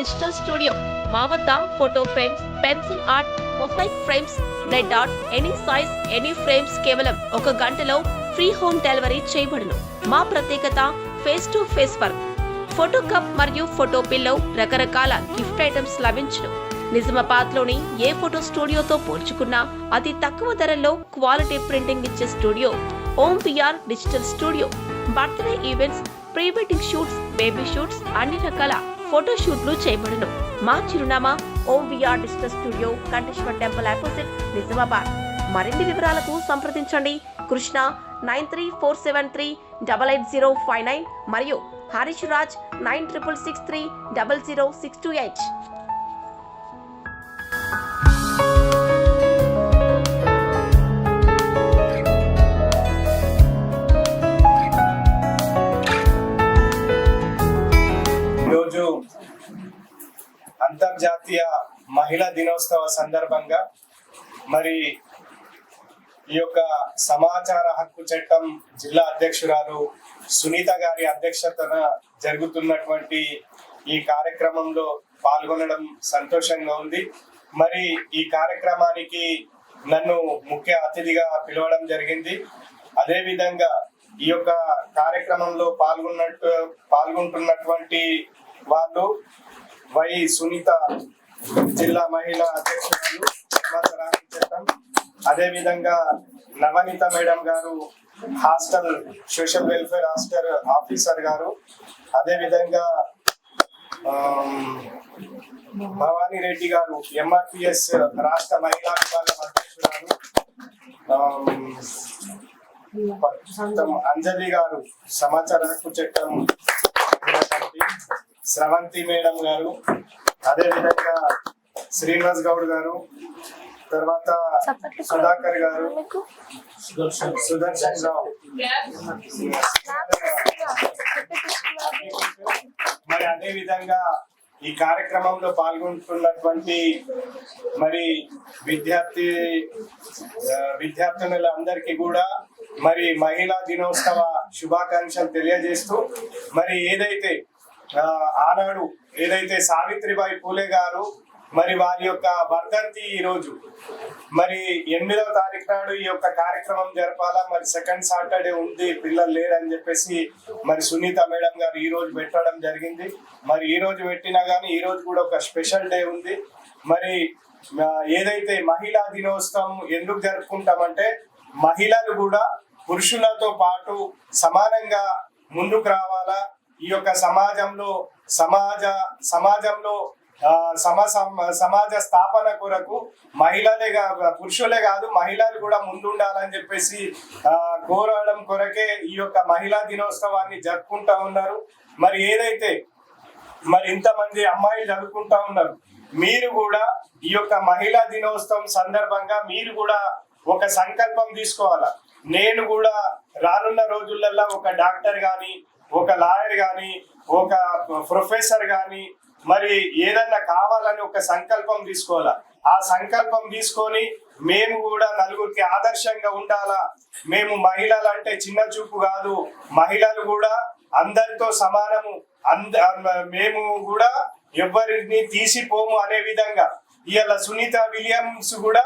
Digital studio మా వద్ద photo frames pencil art mobile frames red art any size any frames కేవలం ఒక గంటలో ఫ్రీ హోమ్ డెలివరీ చేయబడును. మా ప్రత్యేకత face to face work photo cup మరియు ఫోటో పిల్లో రకరకాల గిఫ్ట్ ఐటమ్స్ లభించును. నిజామాబాద్లోని ఏ ఫోటో స్టూడియోతో పోల్చుకున్నా అతి తక్కువ ధరల్లో క్వాలిటీ ప్రింటింగ్ ఇచ్చే studio Om PR digital studio birthday events pre wedding shoots baby shoots అన్ని రకాల ఫోటోషూట్లు చేయబడును. మా చిరునామా OVR digital studio Kanteshwar temple opposite Nizamabad. మరిన్ని వివరాలకు సంప్రదించండి. Krishna nine three four seven three double eight zero five nine మరియు Harish Raj nine triple six three double zero six two eight. అంతర్జాతీయ మహిళా దినోత్సవ సందర్భంగా మరి ఈ యొక్క సమాచార హక్కు చట్టం జిల్లా అధ్యక్షురాలు సునీత గారి అధ్యక్షతన జరుగుతున్నటువంటి ఈ కార్యక్రమంలో పాల్గొనడం సంతోషంగా ఉంది. మరి ఈ కార్యక్రమానికి నన్ను ముఖ్య అతిథిగా పిలవడం జరిగింది. అదేవిధంగా ఈ యొక్క కార్యక్రమంలో పాల్గొన్నట్టు పాల్గొంటున్నటువంటి వాళ్ళు వై సునీత జిల్లా మహిళా అధ్యక్షురాలు రాణి చట్టం అదే విధంగా నవనీత మేడం గారు hostel social welfare hostel officer గారు. అదే విధంగా ఆమ్, భవానీ రెడ్డి గారు ఎంఆర్పిఎస్ రాష్ట్ర మహిళా విభాగం అధ్యక్షురాలు. అంజలి గారు సమాచార హక్కు చట్టం స్రవంతి మేడం గారు అదే విధంగా శ్రీనివాస్ గౌడ్ గారు తర్వాత సుధాకర్ గారు సుదర్శన్ రావు. మరి అదే విధంగా ఈ కార్యక్రమంలో పాల్గొంటున్నటువంటి మరి విద్యార్థి ఆ, విద్యార్థినులందరికీ కూడా మరి మహిళా దినోత్సవ శుభాకాంక్షలు తెలియజేస్తూ మరి ఏదైతే ఆనాడు ఏదైతే సావిత్రిబాయి పూలే గారు మరి వారి యొక్క వర్ధంతి ఈ రోజు మరి ఎనిమిదవ తారీఖు నాడు ఈ యొక్క కార్యక్రమం జరపాలా? మరి సెకండ్ సాటర్డే ఉంది పిల్లలు లేరని చెప్పేసి మరి సునీత మేడం గారు ఈ రోజు పెట్టడం జరిగింది. మరి ఈ రోజు పెట్టినా గానీ ఈ రోజు కూడా ఒక స్పెషల్ డే ఉంది. మరి ఏదైతే మహిళా దినోత్సవం ఎందుకు జరుపుకుంటామంటే మహిళలు కూడా పురుషులతో పాటు సమానంగా ముందుకు రావాలా? ఈ యొక్క సమాజంలో సమాజ సమాజంలో సమ సమాజ స్థాపన కొరకు మహిళలే కాదు పురుషులే కాదు మహిళలు కూడా ముందుండాలని చెప్పేసి కోరడం కొరకే ఈ యొక్క మహిళా దినోత్సవాన్ని జరుపుకుంటా ఉన్నారు. మరి ఏదైతే మరి ఇంతమంది అమ్మాయిలు చదువుకుంటా ఉన్నారు మీరు కూడా ఈ యొక్క మహిళా దినోత్సవం సందర్భంగా మీరు కూడా ఒక సంకల్పం తీసుకోవాలా? నేను కూడా రానున్న రోజులలో ఒక డాక్టర్ కానీ ఒక లాయర్ గాని ఒక ప్రొఫెసర్ గాని మరి ఏదన్నా కావాలని ఒక సంకల్పం తీసుకోవాలా? ఆ సంకల్పం తీసుకొని మేము కూడా నలుగురికి ఆదర్శంగా ఉండాలా? మేము మహిళలు అంటే చిన్న చూపు కాదు. మహిళలు కూడా అందరితో సమానము. అంద మేము కూడా ఎవరిని తీసిపోము అనే విధంగా. ఇవాళ సునీత విలియమ్స్ కూడా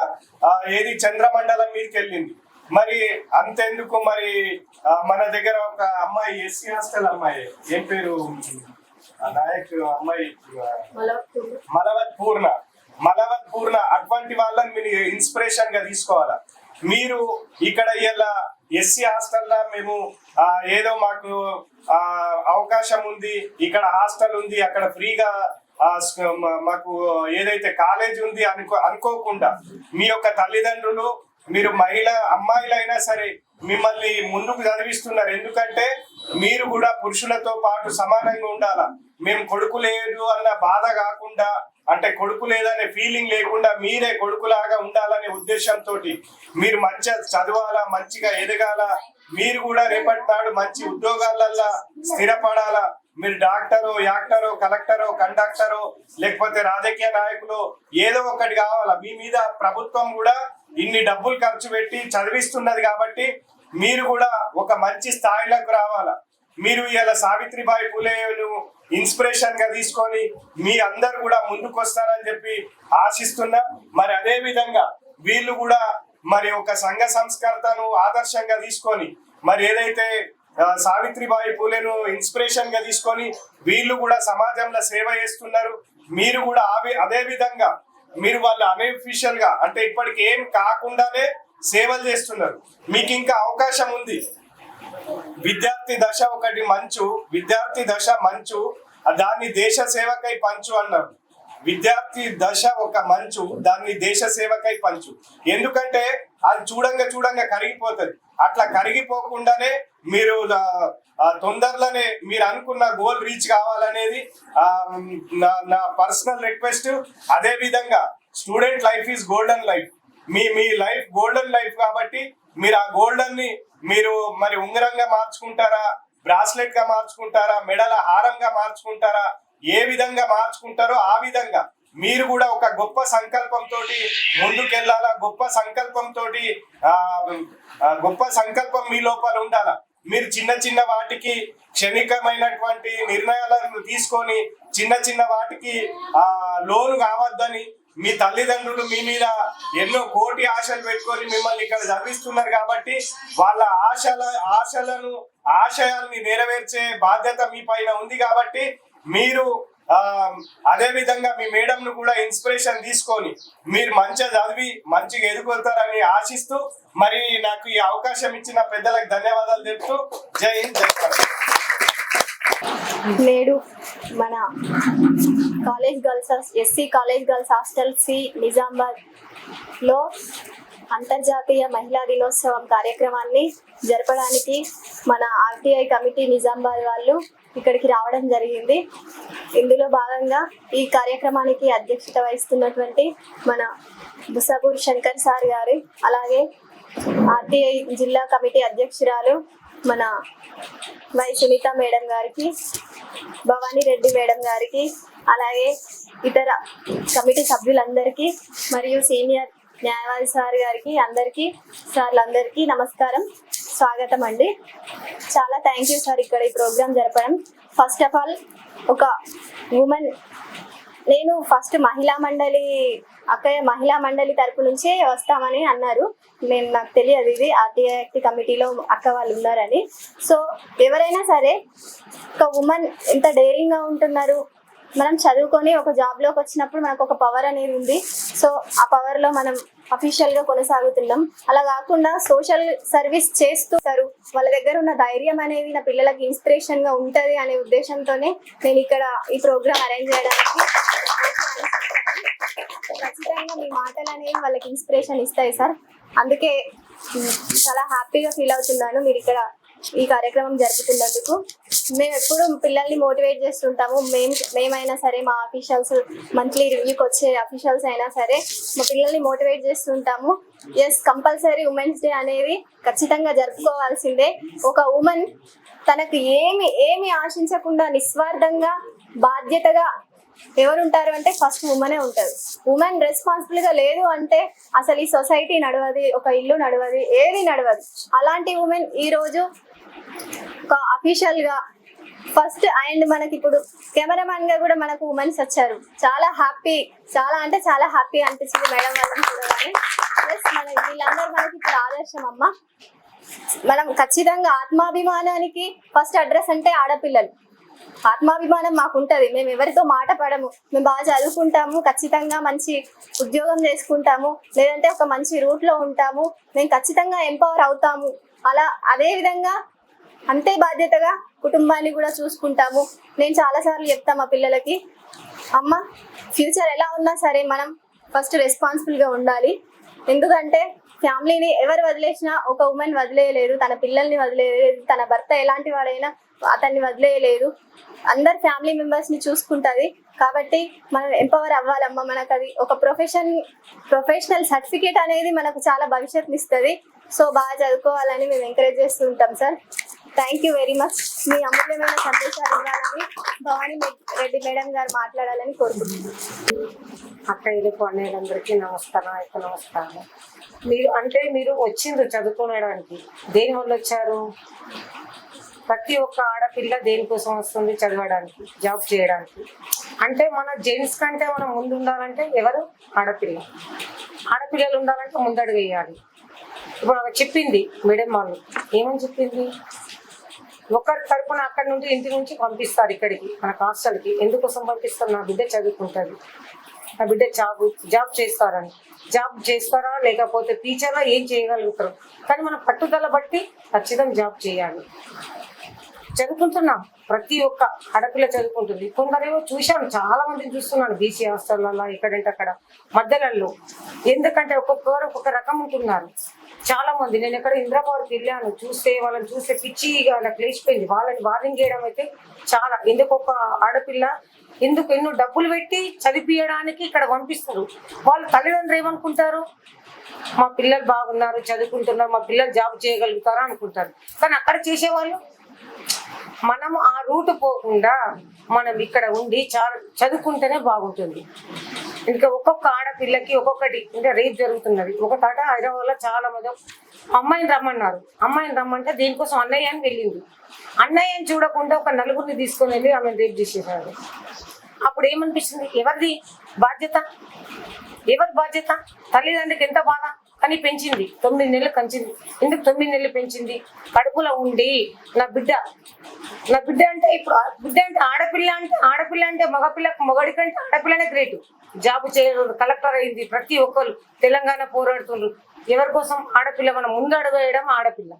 ఏది చంద్రమండలం మీదకి వెళ్ళింది మరి అంతెందుకు మరి మన దగ్గర ఒక అమ్మాయి ఎస్సీ హాస్టల్ అమ్మాయి. ఏం పేరు? నాయక్ అమ్మాయి మలవత్ పూర్ణ మలవత్ పూర్ణ అటువంటి వాళ్ళని మీరు ఇన్స్పిరేషన్గా తీసుకోవాలా? మీరు ఇక్కడ ఇలా ఎస్సీ హాస్టల్లో మేము ఏదో మాకు ఆ, అవకాశం ఉంది ఇక్కడ హాస్టల్ ఉంది అక్కడ ఫ్రీగా మాకు ఏదైతే కాలేజ్ ఉంది అనుకో అనుకోకుండా మీ యొక్క తల్లిదండ్రులు మీరు మహిళ అమ్మాయిలైనా సరే మిమ్మల్ని ముందుకు చదివిస్తున్నారు ఎందుకంటే మీరు కూడా పురుషులతో పాటు సమానంగా ఉండాలా? మేము కొడుకు లేదు అన్న బాధ కాకుండా అంటే కొడుకు లేదనే ఫీలింగ్ లేకుండా మీరే కొడుకులాగా ఉండాలనే ఉద్దేశంతో మీరు మంచిగా చదవాలా మంచిగా ఎదగాల? మీరు కూడా రేపటి నాడు మంచి ఉద్యోగాలల్లో స్థిరపడాలా? మీరు డాక్టరు యాక్టరు కలెక్టరు కండక్టరు లేకపోతే రాజకీయ నాయకులు ఏదో ఒకటి కావాలా? మీ మీద ప్రభుత్వం కూడా ఇన్ని డబ్బులు ఖర్చు పెట్టి చదివిస్తున్నది కాబట్టి మీరు కూడా ఒక మంచి స్థాయిలోకి రావాలా? మీరు ఇలా సావిత్రిబాయి పూలేను ఇన్స్పిరేషన్గా తీసుకొని మీ అందరు కూడా ముందుకు వస్తారని చెప్పి ఆశిస్తున్నా. మరి అదే విధంగా వీళ్ళు కూడా మరి ఒక సంఘ సంస్కర్తను ఆదర్శంగా తీసుకొని మరి ఏదైతే సావిత్రిబాయి పూలేను ఇన్స్పిరేషన్గా తీసుకొని వీళ్ళు కూడా సమాజంలో సేవ చేస్తున్నారు. మీరు కూడా ఆవి- అదే విధంగా మీరు వాళ్ళు అన్అఫీషియల్గా అంటే ఇప్పటికి ఏం కాకుండానే సేవలు చేస్తున్నారు. మీకు ఇంకా అవకాశం ఉంది. విద్యార్థి దశ ఒకటి మంచు విద్యార్థి దశ మంచు దాన్ని దేశ సేవకై పంచు అన్నారు. విద్యార్థి దశ ఒక మంచు దాన్ని దేశ సేవకై పంచు. ఎందుకంటే అది చూడంగా చూడంగా కరిగిపోతుంది. అట్లా కరిగిపోకుండానే మీరు తొందరలోనే మీరు అనుకున్న గోల్ రీచ్ కావాలనేది నా నా పర్సనల్ రిక్వెస్ట్ అదే విధంగా student life is golden life మీ మీ లైఫ్ గోల్డెన్ లైఫ్ కాబట్టి మీరు ఆ గోల్డెన్ని మీరు మరి ఉంగరంగా మార్చుకుంటారా బ్రాస్లెట్గా మార్చుకుంటారా మెడల హారంగా మార్చుకుంటారా ఏ విధంగా మార్చుకుంటారో ఆ విధంగా మీరు కూడా ఒక గొప్ప సంకల్పంతో ముందుకెళ్ళాలా? గొప్ప సంకల్పంతో గొప్ప సంకల్పం మీ లోపల ఉండాలా? మీరు చిన్న చిన్న వాటికి క్షణికమైనటువంటి నిర్ణయాలను తీసుకొని చిన్న చిన్న వాటికి ఆ లోను కావద్దని మీ తల్లిదండ్రులు మీ మీద ఎన్నో కోటి ఆశలు పెట్టుకొని మిమ్మల్ని ఇక్కడ చదివిస్తున్నారు కాబట్టి వాళ్ళ ఆశల ఆశలను ఆశయాల్ని నెరవేర్చే బాధ్యత మీ పైన ఉంది కాబట్టి మీరు అదే విధంగా మీ మేడం ను కూడా ఇన్స్పిరేషన్ తీసుకొని మీరు మంచిగా చదివి మంచిగా ఎదుగుతారని ఆశిస్తూ మరి నాకు ఈ అవకాశం ఇచ్చిన పెద్దలకు ధన్యవాదాలు చెప్తూ జై హింద్ జై నేడు మన college girls SC college girls hostel C నిజామాబాద్లో అంతర్జాతీయ మహిళా దినోత్సవం కార్యక్రమాన్ని జరపడానికి మన ఆర్టీఐ కమిటీ నిజామాబాద్ వాళ్ళు ఇక్కడికి రావడం జరిగింది. ఇందులో భాగంగా ఈ కార్యక్రమానికి అధ్యక్షత వహిస్తున్నటువంటి మన బుసాపూర్ శంకర్ సార్ గారు అలాగే ఆర్టీఐ జిల్లా కమిటీ అధ్యక్షురాలు మన వై సునీత మేడం గారికి భవానీ రెడ్డి మేడం గారికి అలాగే ఇతర కమిటీ సభ్యులందరికీ మరియు సీనియర్ న్యాయవాది సార్ గారికి అందరికీ సార్లందరికీ నమస్కారం స్వాగతం అండి. చాలా థ్యాంక్ యూ సార్ ఇక్కడ ఈ ప్రోగ్రామ్ జరపడం. ఫస్ట్ ఆఫ్ ఆల్ ఒక ఉమెన్ నేను ఫస్ట్ మహిళా మండలి అక్కయ్య మహిళా మండలి తరపు నుంచే వస్తామని అన్నారు. మేము నాకు తెలియదు ఇది ఆర్టీఐ యాక్ట్ కమిటీలో అక్క వాళ్ళు ఉన్నారని. సో ఎవరైనా సరే ఒక ఉమెన్ ఎంత డేరింగ్గా ఉంటున్నారు మనం చదువుకొని ఒక జాబ్లోకి వచ్చినప్పుడు మనకు ఒక పవర్ అనేది ఉంది. సో ఆ పవర్లో మనం అఫీషియల్గా కొనసాగుతున్నాం. అలా కాకుండా సోషల్ సర్వీస్ చేస్తుంటారు వాళ్ళ దగ్గర ఉన్న ధైర్యం అనేది నా పిల్లలకి ఇన్స్పిరేషన్గా ఉంటుంది అనే ఉద్దేశంతోనే నేను ఇక్కడ ఈ ప్రోగ్రామ్ అరేంజ్ చేయడానికి ఖచ్చితంగా మీ మాటలు అనేవి వాళ్ళకి ఇన్స్పిరేషన్ ఇస్తాయి సార్ అందుకే చాలా హ్యాపీగా ఫీల్ అవుతున్నాను. మీరు ఇక్కడ ఈ కార్యక్రమం జరుపుతున్నందుకు మేము ఎప్పుడు పిల్లల్ని మోటివేట్ చేస్తుంటాము. మేము మేమైనా సరే మా అఫీషియల్స్ మంత్లీ రివ్యూకి వచ్చే అఫీషియల్స్ అయినా సరే మా పిల్లల్ని మోటివేట్ చేస్తుంటాము. ఎస్ కంపల్సరీ ఉమెన్స్ డే అనేది ఖచ్చితంగా జరుపుకోవాల్సిందే. ఒక ఉమెన్ తనకు ఏమి ఏమి ఆశించకుండా నిస్వార్థంగా బాధ్యతగా ఎవరుంటారు అంటే ఫస్ట్ ఉమెనే ఉంటారు ఉమెన్ రెస్పాన్సిబుల్గా లేదు అంటే అసలు ఈ సొసైటీ నడవది ఒక ఇల్లు నడవది ఏది నడవదు. అలాంటి ఉమెన్ ఈ రోజు ఒక అఫీషియల్గా ఫస్ట్ అండ్ మనకి ఇప్పుడు కెమెరామెన్గా కూడా మనకు ఉమెన్స్ వచ్చారు. చాలా హ్యాపీ చాలా అంటే చాలా హ్యాపీ అనిపించింది మేడం వాళ్ళని చూడగానే. ప్లస్ మన వీళ్ళందరూ మనకి ఇప్పుడు ఆదర్శం అమ్మ. మనం ఖచ్చితంగా ఆత్మాభిమానానికి ఫస్ట్ అడ్రస్ అంటే ఆడపిల్లలు. ఆత్మాభిమానం మాకు ఉంటది. మేము ఎవరితో మాట పడము. మేము బాగా చదువుకుంటాము ఖచ్చితంగా మంచి ఉద్యోగం చేసుకుంటాము లేదంటే ఒక మంచి రూట్లో ఉంటాము. మేము ఖచ్చితంగా ఎంపవర్ అవుతాము. అలా అదే విధంగా అంతే బాధ్యతగా కుటుంబాన్ని కూడా చూసుకుంటాము. నేను చాలా సార్లు చెప్తా మా పిల్లలకి అమ్మ ఫ్యూచర్ ఎలా ఉన్నా సరే మనం ఫస్ట్ రెస్పాన్సిబుల్గా ఉండాలి. ఎందుకంటే ఫ్యామిలీని ఎవరు వదిలేసినా ఒక ఉమెన్ వదిలేయలేదు తన పిల్లల్ని వదిలేయలేదు తన భర్త ఎలాంటి వాడైనా అతన్ని వదిలేయలేదు అందరు ఫ్యామిలీ మెంబర్స్ని చూసుకుంటుంది. కాబట్టి మనం ఎంపవర్ అవ్వాలమ్మా మనకు అది ఒక ప్రొఫెషన్ ప్రొఫెషనల్ సర్టిఫికేట్ అనేది మనకు చాలా భవిష్యత్తుని ఇస్తుంది సో బాగా చదువుకోవాలని మేము ఎంకరేజ్ చేస్తూ ఉంటాం sir thank you very much మీ అమూల్యమైన సందేశాలు ఇవ్వాలని భవానీ రెడ్డి మేడం గారు మాట్లాడాలని కోరుకుంటున్నాను. అక్కయ్యలు కొన్నేళ్ళందరికీ నమస్కారం అయితే నమస్కారం. మీరు అంటే మీరు వచ్చిండ్రు చదువుకునేడానికి. దేని వల్ల వచ్చారు? ప్రతి ఒక్క ఆడపిల్ల దేనికోసం వస్తుంది చదవడానికి జాబ్ చేయడానికి? అంటే మన జెంట్స్ కంటే మనం ముందు ఉండాలంటే ఎవరు? ఆడపిల్ల. ఆడపిల్లలు ఉండాలంటే ముందడుగు వేయాలి. ఇప్పుడు ఆమె చెప్పింది మేడం వాళ్ళు. ఏమని చెప్పింది? ఒకరి తరపున అక్కడి నుండి ఇంటి నుంచి పంపిస్తారు ఇక్కడికి మన హాస్టల్కి. ఎందుకోసం పంపిస్తారు నా బిడ్డ చదువుకుంటుంది. నా బిడ్డ జాబ్ జాబ్ చేస్తారని. జాబ్ చేస్తారా లేకపోతే టీచరా? ఏం చేయగలుగుతారు? కానీ మనం పట్టుదల బట్టి ఖచ్చితంగా జాబ్ చేయాలి. చదువుకుంటున్నాం. ప్రతి ఒక్క అడపిల్ల చదువుకుంటుంది. కొందరేమో చూశాను చాలా మందిని చూస్తున్నాను బీసీ హాస్టల్లో ఇక్కడంటే అక్కడ మధ్యలలో. ఎందుకంటే ఒక్కొక్కరు ఒక్కొక్క రకం ఉంటున్నారు. చాలా మంది. నేను ఎక్కడ ఇంద్రపవర్కి వెళ్ళాను. చూస్తే వాళ్ళని చూస్తే పిచ్చిగా నాకు లేచిపోయింది వాళ్ళని వార్నింగ్ చేయడం అయితే చాలా. ఎందుకు ఒక ఆడపిల్ల ఎందుకు ఎన్నో డబ్బులు పెట్టి చదివించడానికి ఇక్కడ పంపిస్తారు? వాళ్ళు తల్లిదండ్రులు ఏమనుకుంటారు? మా పిల్లలు బాగున్నారు చదువుకుంటున్నారు మా పిల్లలు జాబ్ చేయగలుగుతారా అనుకుంటారు. కానీ అక్కడ చేసేవాళ్ళు? మనము ఆ రూట్ పోకుండా మనం ఇక్కడ ఉండి చదువుకుంటేనే బాగుంటుంది. ఇంకా ఒక్కొక్క ఆడపిల్లకి ఒక్కొక్కటి ఇంకా రేపు జరుగుతున్నది. ఒక తాట హైదరాబాద్లో చాలా మంది అమ్మాయిని రమ్మన్నారు. అమ్మాయిని రమ్మంటే దీనికోసం అన్నయ్య అని వెళ్ళింది. అన్నయ్యని చూడకుండా ఒక నలుగురిని తీసుకొని వెళ్ళి ఆమెను రేప్ చేసేసారు అప్పుడు ఏమనిపిస్తుంది? ఎవరిది బాధ్యత? ఎవరి బాధ్యత? తల్లిదండ్రికి ఎంత బాధ? కానీ పెంచింది. తొమ్మిది నెలలు కంచింది. ఎందుకు తొమ్మిది నెలలు పెంచింది? కడుపులో ఉండి నా బిడ్డ. నా బిడ్డ అంటే ఇప్పుడు ఆ బిడ్డ అంటే ఆడపిల్ల అంటే ఆడపిల్ల అంటే మగపిల్ల మగడి కంటే ఆడపిల్లనే గ్రేట్ జాబ్ చేయడం కలెక్టర్ అయింది. ప్రతి ఒక్కరు తెలంగాణ పోరాడుతుండ్రు. ఎవరి కోసం ఆడపిల్ల మనం ముందు అడుగు వేయడం ఆడపిల్ల.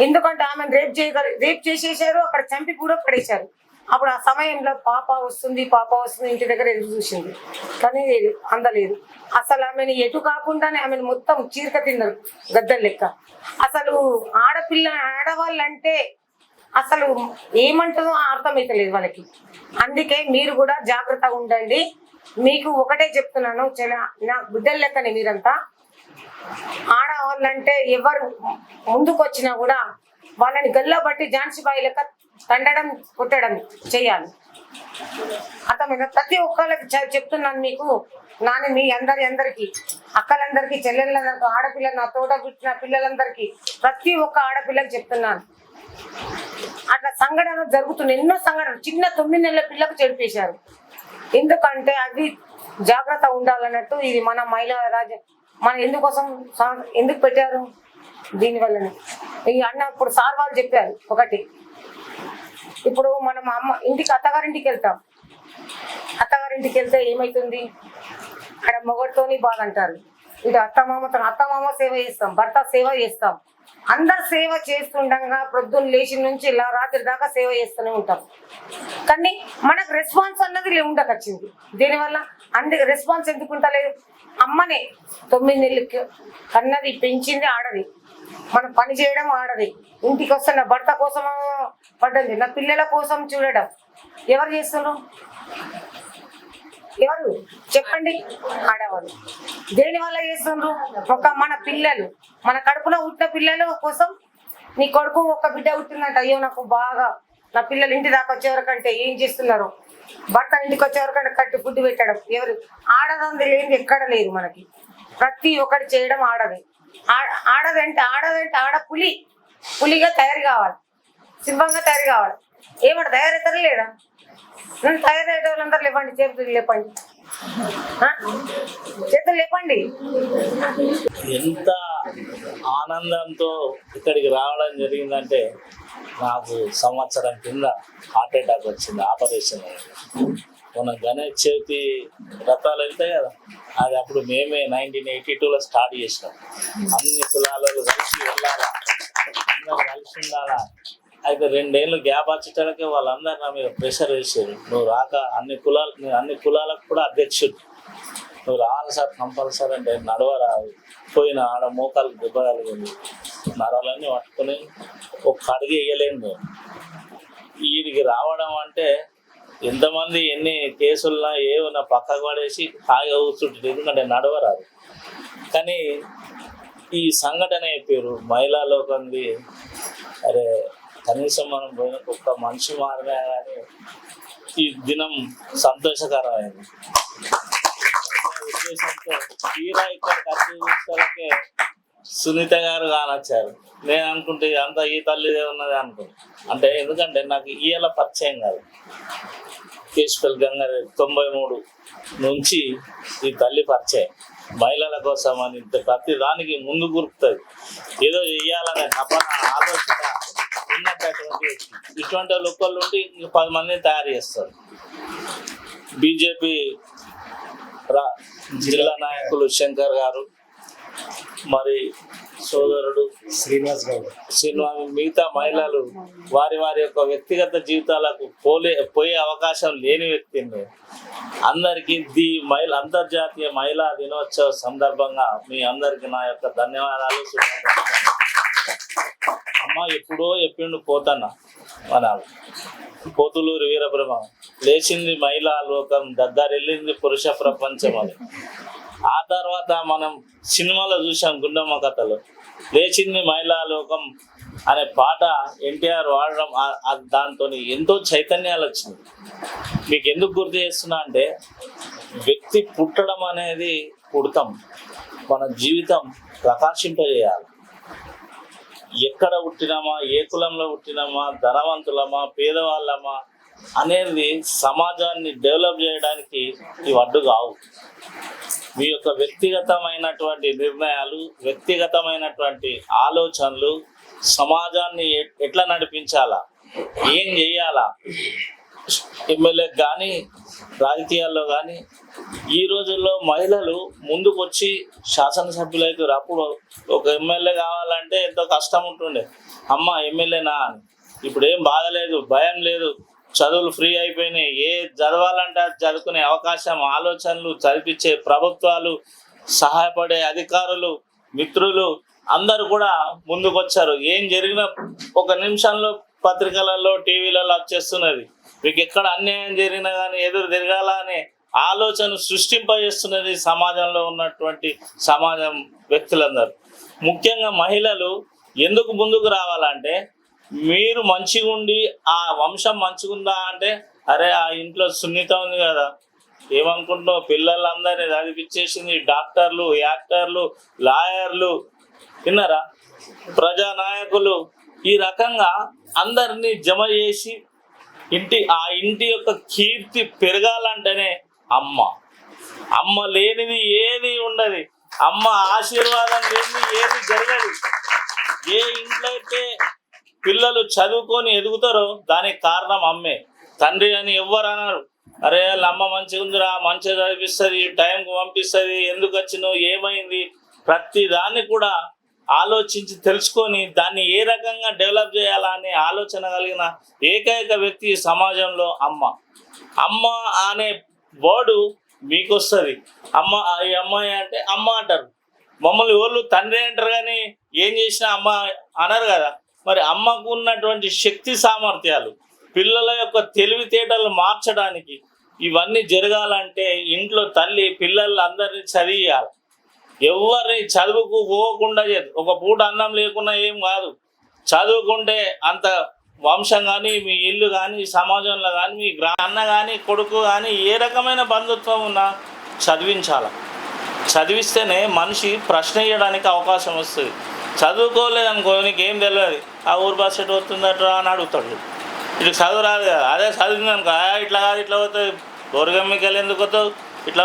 ఎందుకంటే ఆమెను రేప్ చేయగల రేప్ చేసేసారు అక్కడ చంపి కూడా పడేశారు. అప్పుడు ఆ సమయంలో పాప వస్తుంది పాప వస్తుంది ఇంటి దగ్గర ఎదురు చూసింది. కానీ లేదు అందలేదు. అసలు ఆమెను ఎటు కాకుండానే ఆమెను మొత్తం చీరక తిన్నారు గద్దలు లెక్క. అసలు ఆడపిల్ల ఆడవాళ్ళంటే అసలు ఏమంటుందో అర్థమైతలేదు వాళ్ళకి. అందుకే మీరు కూడా జాగ్రత్తగా ఉండండి. మీకు ఒకటే చెప్తున్నాను నా బిడ్డల లెక్కనే మీరంతా. ఆడవాళ్ళంటే ఎవరు ముందుకొచ్చినా కూడా వాళ్ళని గల్లా బట్టి ఝాన్సీ లెక్క తండడం కొట్టడం చేయాలి. అర్థమైన ప్రతి ఒక్కళ్ళకి చెప్తున్నాను మీకు నాని మీ అందరి అందరికీ అక్కలందరికీ చెల్లెళ్ళందరికీ ఆడపిల్ల నా తోట పుట్టిన పిల్లలందరికీ ప్రతి ఒక్క ఆడపిల్లకి చెప్తున్నాను. అట్లా సంఘటన జరుగుతున్నాయి. ఎన్నో సంఘటనలు. చిన్న తొమ్మిది నెలల పిల్లకు చెడిపేశారు. ఎందుకంటే అది జాగ్రత్త ఉండాలన్నట్టు ఇది మన మహిళా రాజ మన ఎందుకోసం ఎందుకు పెట్టారు? దీనివల్లనే ఈ అన్న ఇప్పుడు సార్ వాళ్ళు చెప్పారు ఒకటి. ఇప్పుడు మనం అమ్మ ఇంటికి అత్తగారింటికి వెళ్తాం. అత్తగారింటికి వెళ్తే ఏమైతుంది? అక్కడ మొగడితోని బాధ అంటారు. ఇటు అత్తమామతో అత్తమామ సేవ చేస్తాం భర్త సేవ చేస్తాం. అందరు సేవ చేస్తుండగా ప్రొద్దున్న లేచి నుంచి ఇలా రాత్రి దాకా సేవ చేస్తూనే ఉంటాం. కానీ మనకు రెస్పాన్స్ అన్నది ఉండకొచ్చింది. దీనివల్ల అందుకే రెస్పాన్స్ ఎందుకు ఉంటలేదు అమ్మనే తొమ్మిది నెలలకి కన్నది పెంచింది ఆడది. మనం పని చేయడం ఆడది. ఇంటికి వస్తే నా భర్త కోసం పడ్డది. నా పిల్లల కోసం చూడడం. ఎవరు చేస్తున్నారు? ఎవరు? చెప్పండి ఆడవాళ్ళు. దేని వల్ల చేస్తుండ్రు? ఒక మన పిల్లలు మన కడుపులో పుట్టిన పిల్లల కోసం నీ కొడుకు ఒక బిడ్డ పుట్టిందంట. అయ్యో నాకు బాగా నా పిల్లలు ఇంటి దాకా వచ్చేవరకంటే ఏం చేస్తున్నారు? భర్త ఇంటికి వచ్చేవరకంటే కట్టి ఫుడ్ పెట్టడం. ఎవరు? ఆడదంది లేనిది ఎక్కడ లేదు మనకి. ప్రతి ఒక్కటి చేయడం ఆడది. ఆడదంటే ఆడదంటే ఆడ పులి. పులిగా తయారు కావాలి. సింహంగా తయారు కావాలి. ఏమంట తయారవుతారు లేదా? నన్ను వాళ్ళందరూ లేపండి చేతులు లేపండి. చేతులు లేపండి. ఎంత ఆనందంతో ఇక్కడికి రావడం జరిగిందంటే నాకు సంవత్సరం కింద హార్ట్ అటాక్ వచ్చింది ఆపరేషన్ మన గణేష్ చవితి రథాలు వెళ్తాయి కదా అది అప్పుడు మేమే నైన్టీన్ ఎయిటీ టూలో స్టార్ట్ చేసినాం. అన్ని కులాలలో కలిసి వెళ్ళాలా? అందరం కలిసి ఉండాలా? అయితే రెండేళ్ళు గ్యాప్ వచ్చేటలకే వాళ్ళందరూ నా మీద ప్రెషర్ వేసారు నువ్వు రాక అన్ని కులాలు నేను అన్ని కులాలకు కూడా అధ్యక్షుడు నువ్వు రావాలి సార్ కంపల్సరీ అంటే నడవరాదు. పోయిన ఆడ మోకాలకు దెబ్బ కలిగింది నడవలన్నీ పట్టుకుని ఒక కడిగి వేయలేను నేను. వీడికి రావడం అంటే ఎంతమంది ఎన్ని కేసులున్నా ఏమన్నా పక్కకు పడేసి హాయిగా కూర్చుంటుంది. ఎందుకంటే నడవరాదు. కానీ ఈ సంఘటన చెప్పారు మహిళా లోకంది అరే కనీసం మనం పోయిన ఒక్క మనిషి మారినా కానీ ఈ దినం సంతోషకరమైంది. ఉద్దేశంతో తీరా ఇక్కడ ఖర్చు సునీత గారు కానొచ్చారు. నేను అనుకుంటే అంత ఈ తల్లిదే ఉన్నది అనుకుంటా అంటే ఎందుకంటే నాకు ఈయల పరిచయం కాదు. కేశపల్లి గంగారు తొంభై మూడు నుంచి ఈ తల్లి పరిచయం. మహిళల కోసం అని ప్రతి దానికి ముందు గుర్తుంది ఏదో చెయ్యాలనే తపన ఆలోచన. ఉన్నటువంటి. ఇటువంటి ఒక్కళ్ళు ఉండి ఇంక పది మందిని తయారు చేస్తారు బీజేపీ జిల్లా నాయకులు శంకర్ గారు మరి సోదరుడు శ్రీనివాస్ గౌడ్ శ్రీనివాస్ మిగతా మహిళలు వారి వారి యొక్క వ్యక్తిగత జీవితాలకు పోలే పోయే అవకాశం లేని వ్యక్తిని అందరికీ ది మహిళ అంతర్జాతీయ మహిళా దినోత్సవ సందర్భంగా మీ అందరికి నా యొక్క ధన్యవాదాలు. అమ్మ ఎప్పుడో ఎప్పుడు పోతన్న మన పోతులూరు వీరబ్రహ్మ. లేచింది మహిళా లోకం దద్దరెళ్ళింది పురుష ప్రపంచం అని ఆ తర్వాత మనం సినిమాలో చూసాం గుండమ్మ కథలు. లేచింది మహిళా లోకం అనే పాట ఎన్టీఆర్ వాడడం దాంతో ఎంతో చైతన్యాలు వచ్చింది. మీకు ఎందుకు గుర్తు చేస్తున్నా అంటే వ్యక్తి పుట్టడం అనేది పుడతాం. మన జీవితం ప్రకాశింపజేయాలి. ఎక్కడ పుట్టినామా ఏ కులంలో పుట్టినామా ధనవంతులమా పేదవాళ్ళమా అనేది సమాజాన్ని డెవలప్ చేయడానికి ఇవి అడ్డు కావు. మీ యొక్క వ్యక్తిగతమైనటువంటి నిర్ణయాలు వ్యక్తిగతమైనటువంటి ఆలోచనలు సమాజాన్ని ఎట్లా నడిపించాలా ఏం చేయాలా? ఎమ్మెల్యేకి కానీ రాజకీయాల్లో కానీ ఈ రోజుల్లో మహిళలు ముందుకు వచ్చి శాసనసభ్యులు అప్పుడు ఒక ఎమ్మెల్యే కావాలంటే ఎంతో కష్టం ఉంటుండే. అమ్మ ఎమ్మెల్యేనా అని. ఇప్పుడు ఏం బాగలేదు భయం లేదు. చదువులు ఫ్రీ అయిపోయినాయి. ఏ చదవాలంటే అది చదువుకునే అవకాశం ఆలోచనలు చదివించే ప్రభుత్వాలు సహాయపడే అధికారులు మిత్రులు అందరూ కూడా ముందుకొచ్చారు. ఏం జరిగిన ఒక నిమిషంలో పత్రికలలో టీవీలలో వచ్చేస్తున్నది మీకు ఎక్కడ అన్యాయం జరిగినా కానీ ఎదురు తిరగాల అనే ఆలోచన సృష్టింపజేస్తున్నది సమాజంలో ఉన్నటువంటి సమాజం వ్యక్తులందరూ. ముఖ్యంగా మహిళలు ఎందుకు ముందుకు రావాలంటే మీరు మంచిగా ఉండి ఆ వంశం మంచిగుందా అంటే అరే ఆ ఇంట్లో సున్నితం ఉంది కదా. ఏమనుకుంటున్నావు? పిల్లలందరినీ చదివిచ్చేసింది డాక్టర్లు యాక్టర్లు లాయర్లు. విన్నారా? ప్రజానాయకులు. ఈ రకంగా అందరినీ జమ చేసి ఇంటి ఆ ఇంటి యొక్క కీర్తి పెరగాలంటేనే అమ్మ. అమ్మ లేనిది ఏది ఉండదు. అమ్మ ఆశీర్వాదం లేని ఏది జరగదు. ఏ ఇంట్లో అయితే పిల్లలు చదువుకొని ఎదుగుతారో దానికి కారణం అమ్మే. తండ్రి అని ఎవ్వరు అన్నారు అరే అమ్మ మంచిగా ఉందిరా మంచిగా చదివిస్తుంది టైంకి పంపిస్తుంది ఎందుకు వచ్చినావు ఏమైంది? ప్రతి దాన్ని కూడా ఆలోచించి తెలుసుకొని దాన్ని ఏ రకంగా డెవలప్ చేయాలా అనే ఆలోచన కలిగిన ఏకైక వ్యక్తి సమాజంలో అమ్మ. అమ్మ అనే వర్డు మీకు వస్తుంది అమ్మ ఈ అమ్మాయి అంటే అమ్మ అంటారు. మమ్మల్ని ఎవరు తండ్రి అంటారు కానీ ఏం చేసినా అమ్మ అనరు కదా. మరి అమ్మకు ఉన్నటువంటి శక్తి సామర్థ్యాలు పిల్లల యొక్క తెలివితేటలు మార్చడానికి ఇవన్నీ జరగాలంటే ఇంట్లో తల్లి పిల్లలందరినీ చదివియాలి. ఎవరిని చదువుకు పోకుండా చేయదు. ఒక పూట అన్నం లేకుండా ఏం కాదు. చదువుకుంటే అంత వంశం కానీ మీ ఇల్లు కానీ సమాజంలో కానీ మీ గ్రా అన్న కానీ కొడుకు కానీ ఏ రకమైన బంధుత్వం ఉన్నా చదివించాల. చదివిస్తేనే మనిషి ప్రశ్న వేయడానికి అవకాశం వస్తుంది. చదువుకోలేదనుకో నీకు ఏం తెలియదు. ఆ ఊరు బస్ ఎటు వస్తుందట అని అడుగుతాడు. ఇటు చదువు రాదు కదా. అదే చదివిందనుకో "ఆ, ఇట్లా కాదు ఇట్లా పోతుంది. గోరగమ్మికి వెళ్ళి ఎందుకు పోతావు ఇట్లా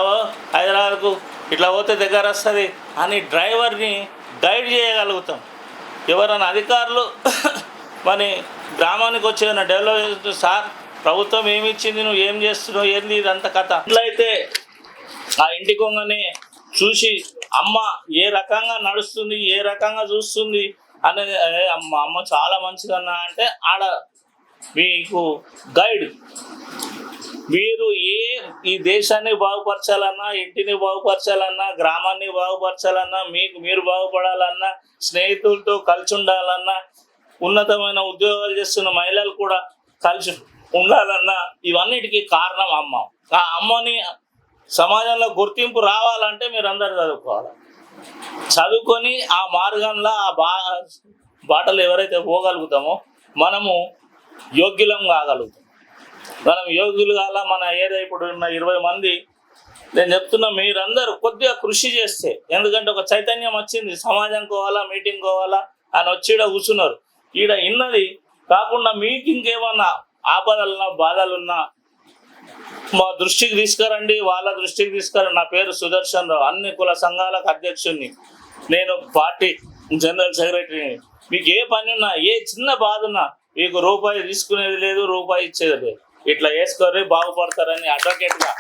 హైదరాబాద్కు ఇట్లా పోతే దగ్గర వస్తుంది అని డ్రైవర్ని గైడ్ చేయగలుగుతాం. ఎవరైనా అధికారులు మరి గ్రామానికి వచ్చేదన్నా డెవలప్ సార్ ప్రభుత్వం ఏమి ఇచ్చింది నువ్వు ఏం చేస్తున్నావు ఏంది ఇదంతా కథ. ఇట్లా అయితే ఆ ఇంటి కొంగని చూసి అమ్మ ఏ రకంగా నడుస్తుంది ఏ రకంగా చూస్తుంది అనేది అమ్మ అమ్మ చాలా మంచిదన్నా అంటే ఆడ మీకు గైడ్ మీరు ఏ ఈ దేశాన్ని బాగుపరచాలన్నా ఇంటిని బాగుపరచాలన్నా గ్రామాన్ని బాగుపరచాలన్నా మీకు మీరు బాగుపడాలన్నా స్నేహితులతో కలిసి ఉండాలన్నా ఉన్నతమైన ఉద్యోగాలు చేస్తున్న మహిళలు కూడా కలిసి ఉండాలన్నా ఇవన్నిటికీ కారణం అమ్మ. ఆ అమ్మని సమాజంలో గుర్తింపు రావాలంటే మీరు అందరు చదువుకోవాలి. చదువుకొని ఆ మార్గంలో ఆ బా బాటలు ఎవరైతే పోగలుగుతామో మనము యోగ్యులం కాగలుగుతాం. మనం యోగులు కాల మన ఏరియా ఇప్పుడు ఉన్న ఇరవై మంది నేను చెప్తున్నా మీరందరూ కొద్దిగా కృషి చేస్తే ఎందుకంటే ఒక చైతన్యం వచ్చింది సమాజం కోవాలా మీటింగ్ కోవాలా అని వచ్చి ఈడ కూర్చున్నారు. ఈడ ఇన్నది కాకుండా మీకు ఇంకేమన్నా ఆపదలున్నా బాధలున్నా మా దృష్టికి తీసుకురండి వాళ్ళ దృష్టికి తీసుకురండి. నా పేరు సుదర్శన్ రావు అన్ని కుల సంఘాలకు అధ్యక్షుడిని నేను పార్టీ జనరల్ సెక్రటరీని. మీకు ఏ పని ఉన్నా ఏ చిన్న బాధ ఉన్నా మీకు రూపాయి తీసుకునేది లేదు రూపాయి ఇచ్చేది లేదు. ఇట్లా వేసుకొని బాగుపడతారని అడ్వకేట్గా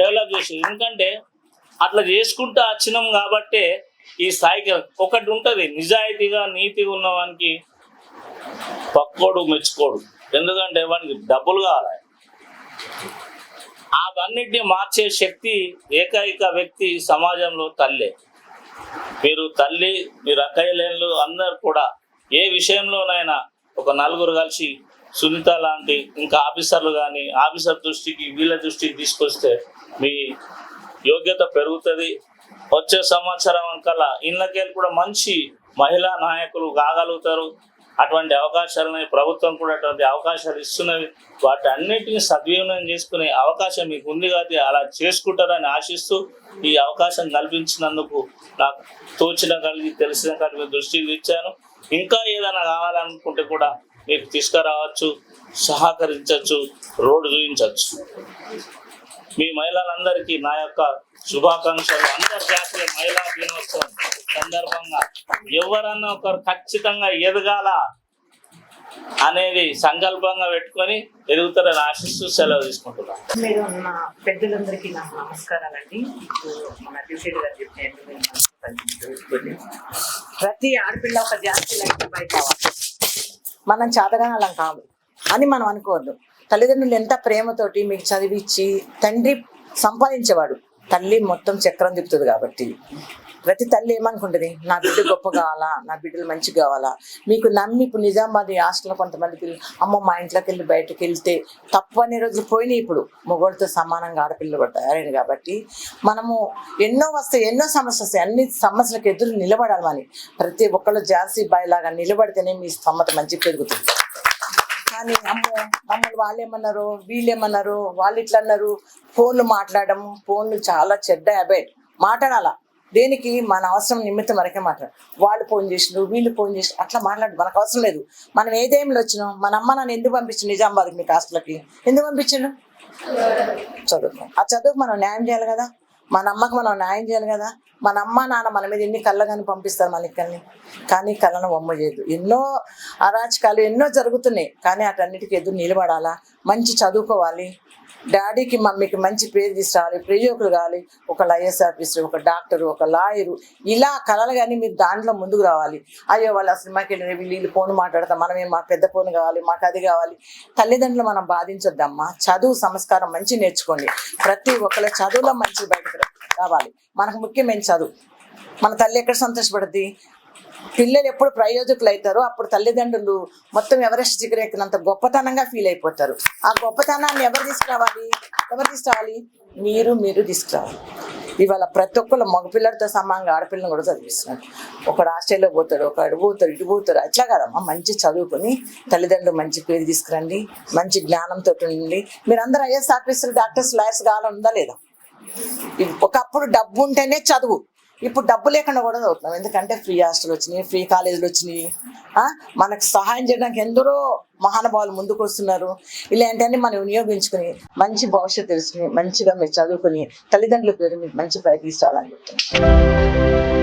డెవలప్ చేసింది. ఎందుకంటే అట్లా చేసుకుంటూ వచ్చినాం కాబట్టే ఈ స్థాయికి ఒకటి ఉంటుంది. నిజాయితీగా నీతిగా ఉన్నవానికి పక్కోడు మెచ్చుకోడు. ఎందుకంటే వానికి డబ్బులు కావాలి. అవన్నిటిని మార్చే శక్తి ఏకైక వ్యక్తి సమాజంలో తల్లే. మీరు తల్లి మీరు అక్కయ్యలేళ్ళు అందరు కూడా ఏ విషయంలోనైనా ఒక నలుగురు కలిసి సునీత లాంటి ఇంకా ఆఫీసర్లు కానీ ఆఫీసర్ దృష్టికి వీళ్ళ దృష్టికి తీసుకొస్తే మీ యోగ్యత పెరుగుతుంది. వచ్చే సంవత్సరం కల్లా ఇళ్ళకెళ్ళి కూడా మంచి మహిళా నాయకులు కాగలుగుతారు. అటువంటి అవకాశాలని ప్రభుత్వం కూడా అటువంటి అవకాశాలు ఇస్తున్నవి. వాటి అన్నిటిని సద్వినియోగం చేసుకునే అవకాశం మీకు ఉంది కాబట్టి అలా చేసుకుంటారని ఆశిస్తూ ఈ అవకాశం కల్పించినందుకు నాకు తోచిన కలిగి తెలిసిన కలిగి దృష్టికి ఇచ్చాను ఇంకా ఏదైనా కావాలనుకుంటే కూడా మీరు తీసుకురావచ్చు సహకరించవచ్చు రోడ్డు చూపించవచ్చు. మీ మహిళలందరికీ నా యొక్క శుభాకాంక్షలు. అంతర్జాతీయ మహిళా దినోత్సవం సందర్భంగా ఎవరన్నా ఒకరు ఖచ్చితంగా ఎదగాల అనేది సంకల్పంగా పెట్టుకొని ఎదుగుతారని ఆశిస్తూ సెలవు తీసుకుంటున్నాను మీరు నా పెద్దలందరికీ నా నమస్కారాలండి. మన గారు ప్రతి ఆడపిల్ల ఒక జాతి లైఫ్ బయట మనం చేతగానం కాదు. అని మనం అనుకోవద్దు. తల్లిదండ్రులు ఎంత ప్రేమతోటి మీకు చదివించి తండ్రి సంపాదించేవాడు. తల్లి మొత్తం చక్రం తిప్పుతుంది కాబట్టి. ప్రతి తల్లి ఏమనుకుంటుంది? నా బిడ్డ గొప్ప కావాలా? నా బిడ్డలు మంచి కావాలా? మీకు నమ్మి ఇప్పుడు నిజామాబాద్ హాస్టల్లో కొంతమంది పిల్లలు అమ్మ మా ఇంట్లోకి వెళ్ళి బయటకు వెళ్తే తప్పు అనే రోజులు పోయినాయి ఇప్పుడు. మొగోళ్ళతో సమానంగా ఆడపిల్లలు పడ్డారు కాబట్టి మనము ఎన్నో వస్తాయి ఎన్నో సమస్యలు వస్తాయి. అన్ని సమస్యలకు ఎదురు నిలబడాలి అని ప్రతి ఒక్కళ్ళు జాన్సీ బాయ్ లాగా నిలబడితేనే మీ స్తమ్మత మంచి పెరుగుతుంది. కానీ అమ్మో మమ్మల్ని వాళ్ళు ఏమన్నారు వాళ్ళు ఇట్లా అన్నారు ఫోన్లు మాట్లాడడం ఫోన్లు చాలా చెడ్డ హ్యాబిట్ మాట్లాడాలా? దేనికి? మన అవసరం నిమిత్తం వరకే మాట్లాడు. వాళ్ళు ఫోన్ చేసినారు వీళ్ళు ఫోన్ చేసి అట్లా మాట్లాడు. మనకు అవసరం లేదు. మనం ఏ టైంలో వచ్చినాం? మన అమ్మ నన్ను ఎందుకు పంపించింది నిజామాబాద్కి మీకు హాస్టల్కి? ఎందుకు పంపించాడు? చదువు ఆ చదువుకు మనం న్యాయం చేయాలి కదా. మన అమ్మకు మనం న్యాయం చేయాలి కదా. మన అమ్మ నాన్న మన మీద ఎన్ని కళ్ళగాని పంపిస్తారు మన ఇక్కల్ని? కానీ కళ్ళను బొమ్మ చేయదు ఎన్నో అరాచకాలు ఎన్నో జరుగుతున్నాయి. కానీ అటన్నిటికీ ఎదురు నిలబడాలా? మంచి చదువుకోవాలి. డాడీకి మమ్మీకి మంచి పేరు తీసుకురావాలి ప్రయోజకులు కావాలి ఒక ఐఎస్ ఆఫీసర్ ఒక డాక్టర్ ఒక లాయరు. ఇలా కళలు కానీ మీరు దాంట్లో ముందుకు రావాలి. అయ్యో వాళ్ళు సినిమాకి వెళ్ళిన వీళ్ళు ఫోన్ మాట్లాడతాం మనమే మా పెద్ద ఫోన్ కావాలి మాకు అది కావాలి. తల్లిదండ్రులు మనం బాధించొద్దమ్మా. చదువు సంస్కారం మంచి నేర్చుకోండి. ప్రతి ఒక్కళ్ళ చదువులో మంచి బయటకు రావాలి. మనకు ముఖ్యమైన చదువు. మన తల్లి ఎక్కడ సంతోషపడుద్ది? పిల్లలు ఎప్పుడు ప్రయోజకులు అవుతారో అప్పుడు తల్లిదండ్రులు మొత్తం ఎవరెస్ట్ చికెన్ గొప్పతనంగా ఫీల్ అయిపోతారు. ఆ గొప్పతనాన్ని ఎవరు తీసుకురావాలి? ఎవరు తీసుకురావాలి? మీరు మీరు తీసుకురావాలి. ఇవాళ ప్రతి ఒక్కళ్ళు మగపిల్లలతో సమానంగా ఆడపిల్లని కూడా చదివిస్తున్నారు. ఒకడు ఆస్ట్రేలియా పోతాడు ఒకడు పోతాడు ఇటు పోతాడు అట్లా కదమ్మా. మంచి చదువుకొని తల్లిదండ్రులు మంచి పేరు తీసుకురండి మంచి జ్ఞానంతో ఉండండి. మీరు అందరూ ఐఎస్ ఆఫీసర్ డాక్టర్స్ లాయర్స్ కావాలని ఉందా లేదా? ఒకప్పుడు డబ్బు ఉంటేనే చదువు. ఇప్పుడు డబ్బు లేకుండా కూడా చదువుతున్నాం. ఎందుకంటే ఫ్రీ హాస్టల్ వచ్చినాయి ఫ్రీ కాలేజీలు వచ్చినాయి. మనకు సహాయం చేయడానికి ఎందరో మహానుభావులు ముందుకు వస్తున్నారు. ఇలాంటివన్నీ మనం వినియోగించుకుని మంచి భవిష్యత్తు తెలుసుకుని మంచిగా మీరు చదువుకుని తల్లిదండ్రుల పేరు మీరు మంచి ప్రయత్నించాలని చెప్తున్నాను